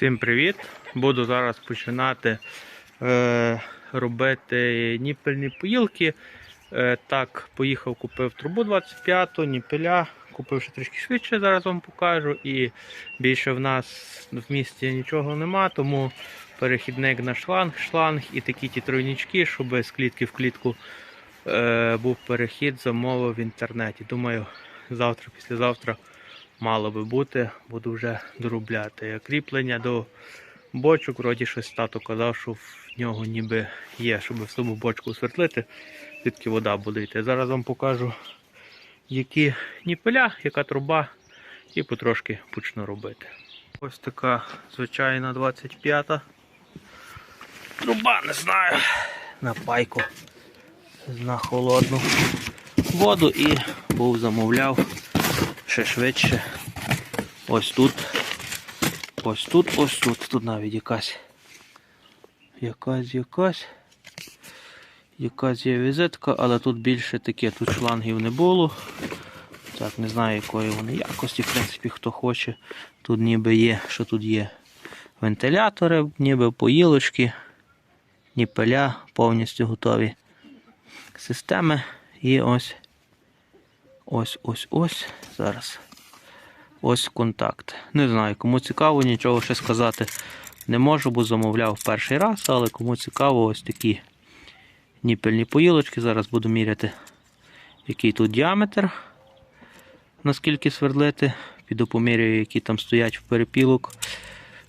Всім привіт! Буду зараз починати е, робити ніпельні поїлки. Е, так, поїхав, купив трубу 25-ту, ніпеля, купив ще трішки швидше, зараз вам покажу. І більше в нас в місті нічого нема, тому перехідник на шланг, шланг і такі ті тройнички, щоб з клітки в клітку е, був перехід, замовив в інтернеті. Думаю, завтра, післязавтра мало би бути, буду вже доробляти. Кріплення до бочок, вроді щось тато казав, що в нього ніби є, щоб в саму бочку свердлити, звідки вода буде йти. Зараз вам покажу, які ніпеля, яка труба, і потрошки почну робити. Ось така звичайна 25-та. Труба, не знаю, на пайку на холодну воду і був замовляв ще швидше. Ось тут. Ось тут, ось тут. Тут навіть якась. Якась, якась. Якась є візитка, але тут більше таке, тут шлангів не було. Так, не знаю якої вони якості, в принципі, хто хоче. Тут ніби є, що тут є вентилятори, ніби поїлочки, ніпеля повністю готові системи. І ось Ось ось ось. Зараз. Ось контакт. Не знаю, кому цікаво, нічого ще сказати не можу, бо замовляв перший раз, але кому цікаво, ось такі ніпельні поїлочки. Зараз буду міряти, який тут діаметр, наскільки свердлити. Піду поміряю, які там стоять в перепілок.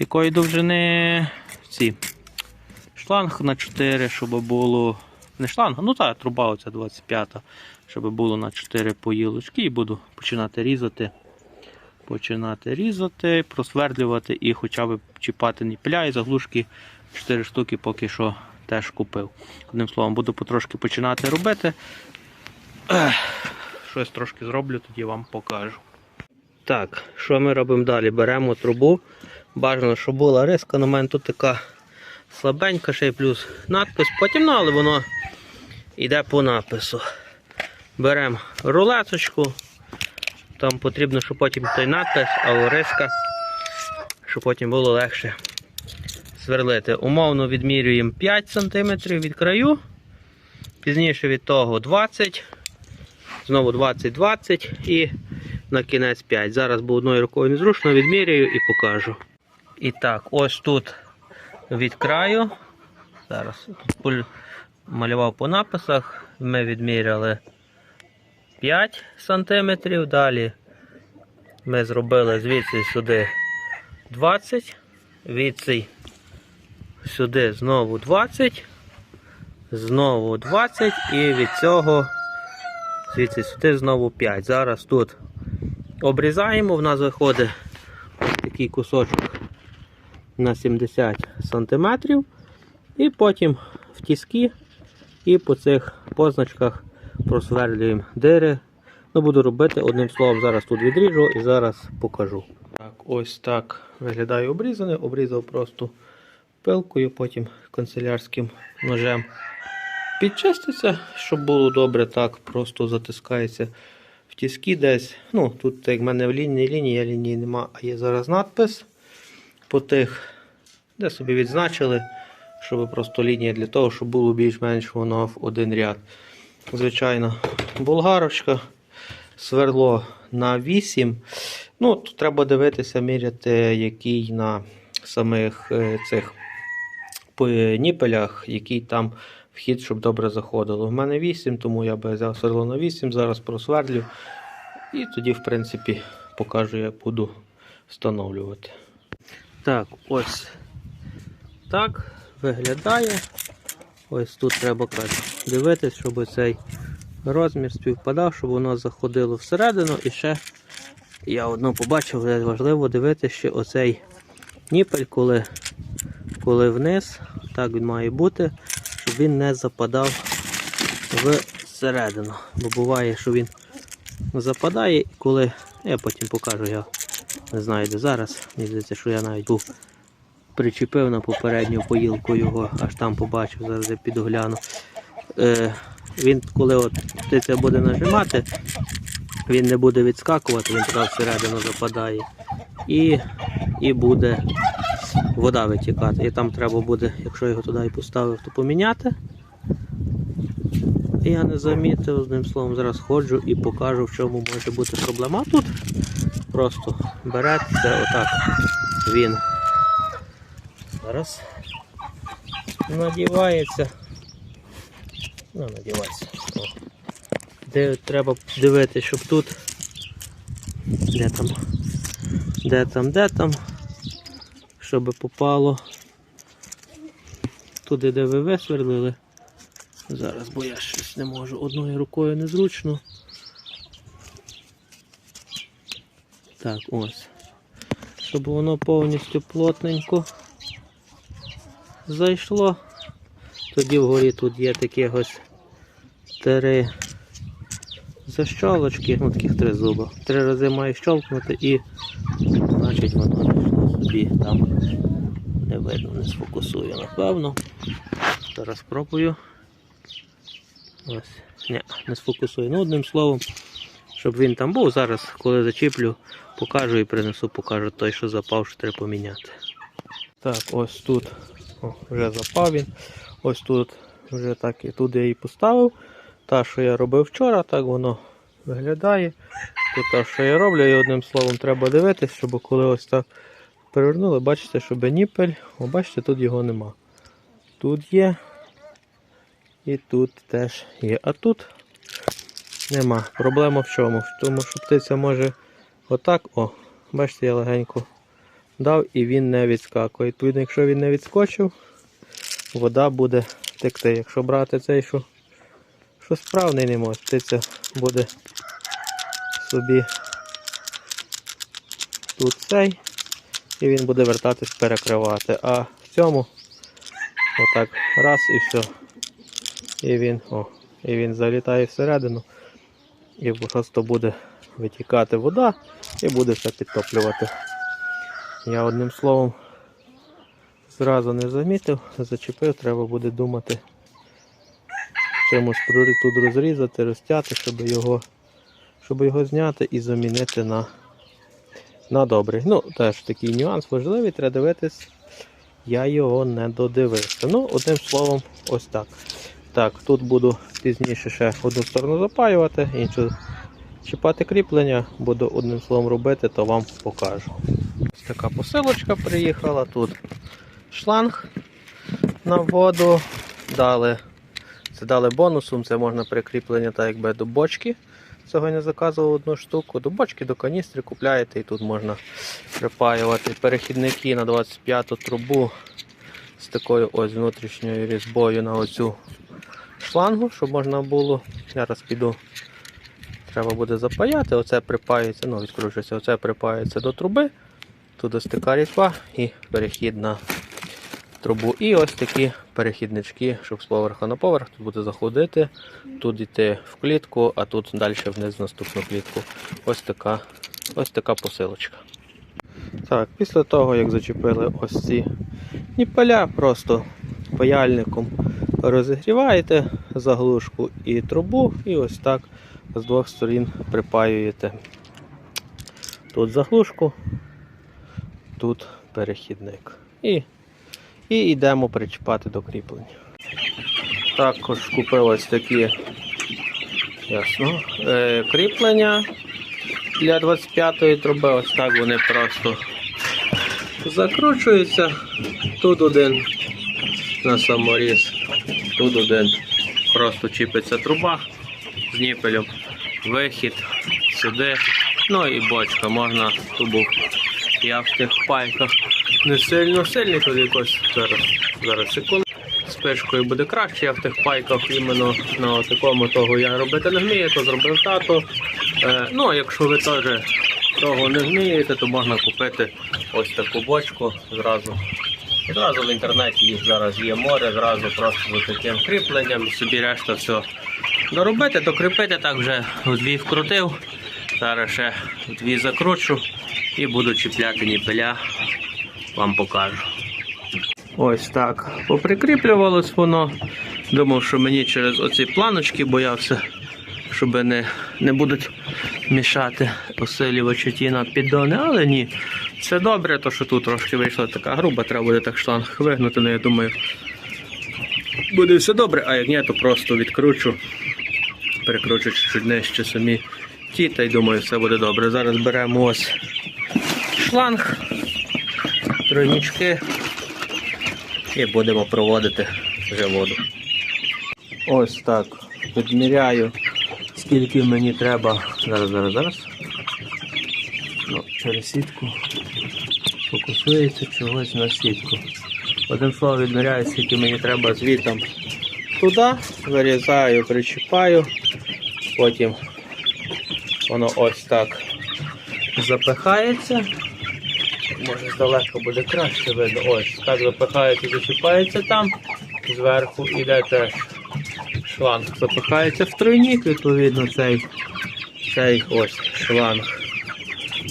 Якої довжини ці шланг на 4, щоб було. Не шланг, ну так, труба оця 25 щоб було на 4 поїлочки і буду починати різати. Починати різати, просвердлювати і хоча б чіпати ніпля і заглушки 4 штуки поки що теж купив. Одним словом, буду потрошки починати робити. Щось трошки зроблю, тоді вам покажу. Так, що ми робимо далі? Беремо трубу. Бажано, щоб була риска, на мене тут така слабенька, ще й плюс надпис. Потім, ну, але воно йде по напису. Беремо рулеточку. Там потрібно, щоб потім той надпис, а риска, щоб потім було легше сверлити. Умовно відмірюємо 5 см від краю, пізніше від того 20 знову 20-20 і на кінець 5. Зараз бо одною рукою незручно відмірюю і покажу. І так, ось тут від краю. Зараз малював по написах, ми відміряли 5 см. Далі ми зробили звідси сюди 20, відси сюди знову 20, знову 20 і від цього звідси сюди знову 5. Зараз тут обрізаємо, в нас виходить ось такий кусочок на 70 см. І потім в тіски і по цих позначках просверлюємо дири. Ну, буду робити одним словом, зараз тут відріжу і зараз покажу. Так, ось так виглядає обрізане. Обрізав просто пилкою, потім канцелярським ножем підчиститься, щоб було добре, так просто затискається в тіски десь. Ну, Тут, як в мене в лінії лінії, лінії нема, а є зараз надпис по тих, де собі відзначили, щоб просто лінія для того, щоб було більш-менш воно в один ряд. Звичайно, болгарочка, сверло на 8. Ну, тут треба дивитися, міряти, який на самих е, цих ніпелях, який там вхід, щоб добре заходило. У мене 8, тому я би взяв сверло на 8, зараз просверлю. І тоді, в принципі, покажу, як буду встановлювати. Так, ось так виглядає. Ось тут треба кажу, дивитись, щоб цей розмір співпадав, щоб воно заходило всередину. І ще я одну побачив, важливо дивитися, що оцей ніпель, коли, коли вниз, так він має бути, щоб він не западав всередину. Бо буває, що він западає, коли. Я потім покажу, я не знаю де зараз. Мені здається, що я навіть був причепив на попередню поїлку його, аж там побачив, зараз я підогляну. Е, Він, коли от ти це буде нажимати, він не буде відскакувати, він туди всередину западає. І, і буде вода витікати. І там треба буде, якщо його туди і поставив, то поміняти. Я не замітив, одним словом, зараз ходжу і покажу, в чому може бути проблема. Тут просто береться отак він. Зараз надівається. Ну, надівається. Де треба дивитися, щоб тут. Де там? Де там, де там? Щоб попало туди, де ви висверлили. Зараз, бо я щось не можу. Одною рукою незручно. Так, ось. Щоб воно повністю плотненько зайшло. Тоді вгорі тут є такі ось три защолочки, ну таких три зуба. Три рази має щолкнути і значить воно собі там. Не видно, не сфокусую, напевно. Зараз спробую. Ось. Ні, не сфокусую. Ну, одним словом, щоб він там був. Зараз, коли зачіплю, покажу і принесу, покажу той, що запав, що треба поміняти. Так, ось тут о, вже запав він. Ось тут вже так і туди я її поставив. Та, що я робив вчора, так воно виглядає. Тут те, що я роблю, і одним словом треба дивитись, щоб коли ось так перевернули, бачите, щоб ніпель, о, бачите, тут його нема. Тут є. І тут теж є. А тут нема. Проблема в чому? В тому, що птиця може отак, о, бачите, я легенько дав і він не відскакує. Відповідно, якщо він не відскочив, вода буде текти. Якщо брати цей, що, що справний не може, птиця буде собі тут цей, і він буде вертатись перекривати. А в цьому отак раз і все. І він, о, і він залітає всередину, і просто буде витікати вода і буде все підтоплювати. Я одним словом зразу не замітив, зачепив, треба буде думати чимось тут розрізати, розтяти, щоб його, щоб його зняти і замінити на, на добрий. Ну, теж такий нюанс важливий, треба дивитись. Я його не додивився. Ну, одним словом, ось так. Так, тут буду пізніше ще одну сторону запаювати, іншу чіпати кріплення, буду одним словом робити, то вам покажу. Така посилочка приїхала, тут шланг на воду. Дали, це дали бонусом, це можна прикріплення так якби до бочки. Цього я не заказував одну штуку. До бочки, до каністри купляєте і тут можна припаювати перехідники на 25 трубу з такою ось внутрішньою різьбою на оцю шлангу, щоб можна було. Зараз піду. Треба буде запаяти, оце припається, ну відкручується, оце припається до труби. Тут ось така різьба і перехід на трубу. І ось такі перехіднички, щоб з поверха на поверх тут буде заходити, тут йти в клітку, а тут далі вниз в наступну клітку. Ось така, ось така посилочка. Так, після того, як зачепили ось ці ніпеля, просто паяльником розігріваєте заглушку і трубу, і ось так з двох сторін припаюєте. Тут заглушку, тут перехідник. І, і йдемо причіпати до кріплення. Також купив ось такі ясно, е, кріплення для 25-ї труби. Ось так вони просто закручуються. Тут один на саморіз, тут один просто чіпиться труба з ніпелем, вихід сюди. Ну і бочка, можна тубу. Я в тих пайках не сильно сильний, тут якось зараз, зараз секунду. З пишкою буде краще, я в тих пайках іменно на такому того я робити не вмію, то зробив тато. Е, ну, а якщо ви теж того не вмієте, то можна купити ось таку бочку зразу. Зразу в інтернеті їх зараз є море, зразу просто з таким кріпленням, собі решта все доробити, докріпити, так вже дві вкрутив. Зараз ще дві закручу і буду чіпляти ніпеля, вам покажу. Ось так поприкріплювалось воно. Думав, що мені через оці планочки боявся, щоб не, не будуть мішати посилювачі ті на піддони, але ні. Все добре, то що тут трошки вийшла така груба, треба буде так шланг вигнути, ну я думаю, буде все добре, а як ні, то просто відкручу, перекручу чуть нижче самі ті, та й думаю, все буде добре. Зараз беремо ось шланг, тройнички і будемо проводити вже воду. Ось так. Підміряю, скільки мені треба. Зараз, зараз, зараз. Ну, через сітку. Фокусується чогось на сітку. Одним словом відміряю, скільки мені треба звітом туди, вирізаю, причіпаю, потім воно ось так запихається. Може здалека буде краще видно. Ось так запихається, зачіпається там, зверху іде теж шланг запихається в тройник, відповідно цей, цей ось шланг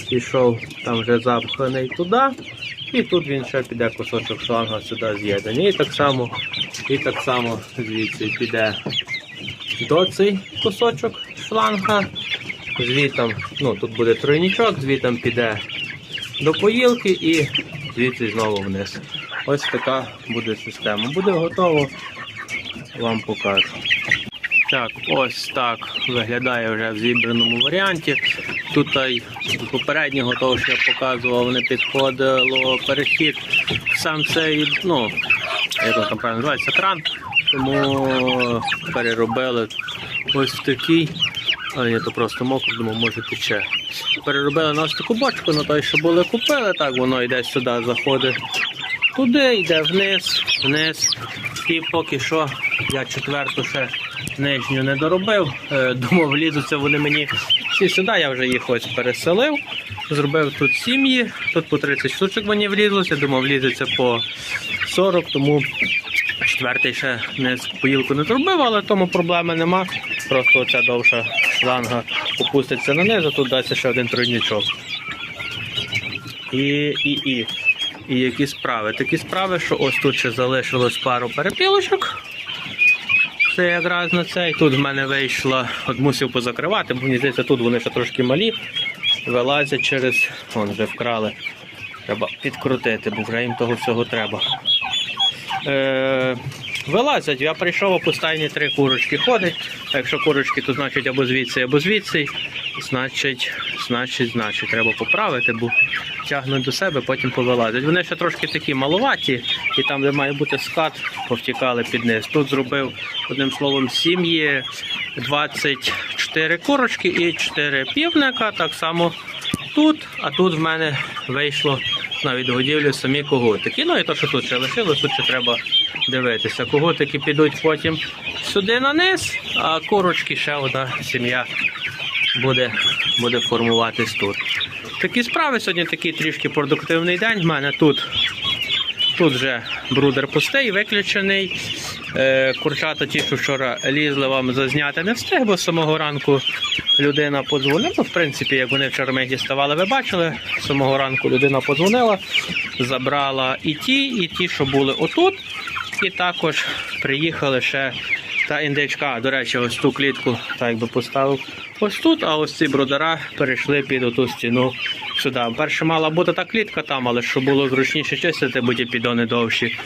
пішов там вже запханий туди. І тут він ще піде кусочок шланга сюди з'єднаний. І так само, і так само звідси піде до цей кусочок шланга. Звітом, ну тут буде тройничок, звітом піде до поїлки і звідси знову вниз. Ось така буде система. Буде готово, вам покажу. Так, ось так виглядає вже в зібраному варіанті. Тут попереднього того, що я показував, не підходило перехід сам цей, ну, як там правильно називається, кран. Тому переробили ось в такий. А ні, то просто мокро, думаю, може тече. Переробили на ось таку бочку, на той, що були купили, так воно йде сюди, заходить туди, йде вниз, вниз. І поки що я четверту ще нижню не доробив. Е, Думав, влізуться вони мені всі сюди, я вже їх ось переселив. Зробив тут сім'ї, тут по 30 штучок мені влізлося, думав, влізеться по 40, тому четвертий ще не поїлку не зробив, але тому проблеми нема. Просто оця довша шланга опуститься на низ, тут дасть ще один тройничок. І, і, і. І які справи? Такі справи, що ось тут ще залишилось пару перепілочок. Це якраз на цей. Тут в мене вийшло, от мусив позакривати, бо мені здається, тут вони ще трошки малі. Вилазять через. Вон вже вкрали. Треба підкрутити, бо вже їм того всього треба. Е, вилазять, я прийшов, а постанні три курочки ходить. А якщо курочки, то значить або звідси, або звідси. Значить, значить, значить, треба поправити, бо тягнуть до себе, потім повилазять. Вони ще трошки такі маловаті, і там, де має бути скат, повтікали під низ. Тут зробив одним словом сім'ї 24 курочки і 4 півника. Так само тут, а тут в мене вийшло на відгодівлю самі коготики. Ну і то, що тут ще лишилось, тут ще треба дивитися. Коготики підуть потім сюди на низ, а курочки ще одна сім'я буде, буде формуватись тут. Такі справи сьогодні такий трішки продуктивний день. У мене тут, тут вже брудер пустий, виключений. Е, курчата ті, що вчора лізли вам зазняти, не встиг, бо самого ранку людина подзвонила. Ну, в принципі, як вони вчора ми діставали, ви бачили. З самого ранку людина подзвонила, забрала і ті, і ті, що були отут. І також приїхали ще та індичка. До речі, ось ту клітку так якби поставив ось тут, а ось ці бродера перейшли під оту стіну сюди. Перше мала бути та клітка там, але щоб було зручніше чистити, бо ті підони довші,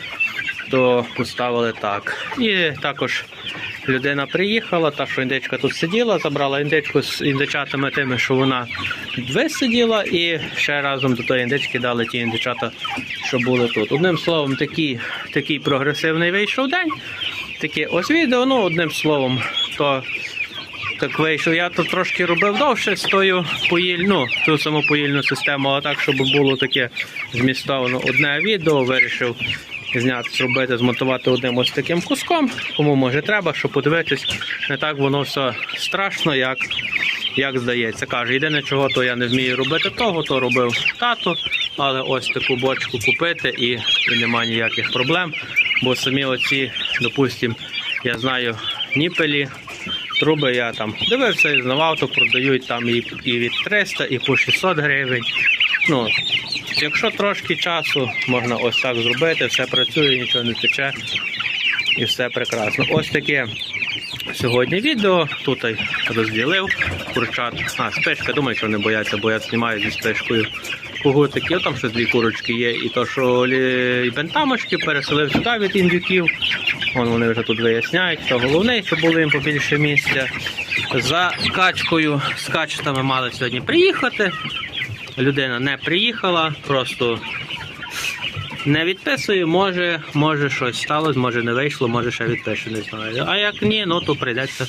то поставили так. І також людина приїхала, та що індичка тут сиділа, забрала індичку з індичатами тими, що вона висиділа, і ще разом до тої індички дали ті індичата, що були тут. Одним словом, такий, такий прогресивний вийшов день. Таке ось відео, ну одним словом, то так вийшов. Я тут трошки робив довше з тою поїль, ну, ту саму поїльну систему, а так, щоб було таке змістовано одне відео, вирішив зняти, зробити, змонтувати одним ось таким куском. Кому може треба, щоб подивитись, не так воно все страшно, як, як здається. Каже, єдине чого, то я не вмію робити того, то робив тато, але ось таку бочку купити і, і немає ніяких проблем. Бо самі оці, допустимо, я знаю ніпелі, труби я там дивився і знавав, то продають там і, і від 300, і по 600 гривень. Ну, якщо трошки часу, можна ось так зробити, все працює, нічого не тече і все прекрасно. Ось таке сьогодні відео. Тут я розділив курчат. А, спешка, думаю, що не бояться, бо я знімаю зі спешкою кугутиків. Там ще дві курочки є. І то, що і бентамочки переселив сюди від індюків. Вон вони вже тут виясняють, що головне, щоб було їм побільше місця. За качкою, з качетами мали сьогодні приїхати. Людина не приїхала, просто не відписує, може, може щось сталося, може не вийшло, може ще відпише, не знаю. А як ні, ну то прийдеться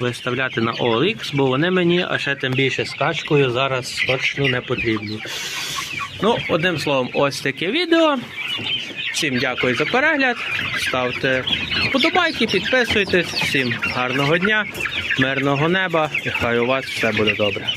виставляти на OLX, бо вони мені, а ще тим більше з качкою зараз точно не потрібні. Ну, одним словом, ось таке відео. Всім дякую за перегляд. Ставте вподобайки, підписуйтесь. Всім гарного дня, мирного неба і хай у вас все буде добре.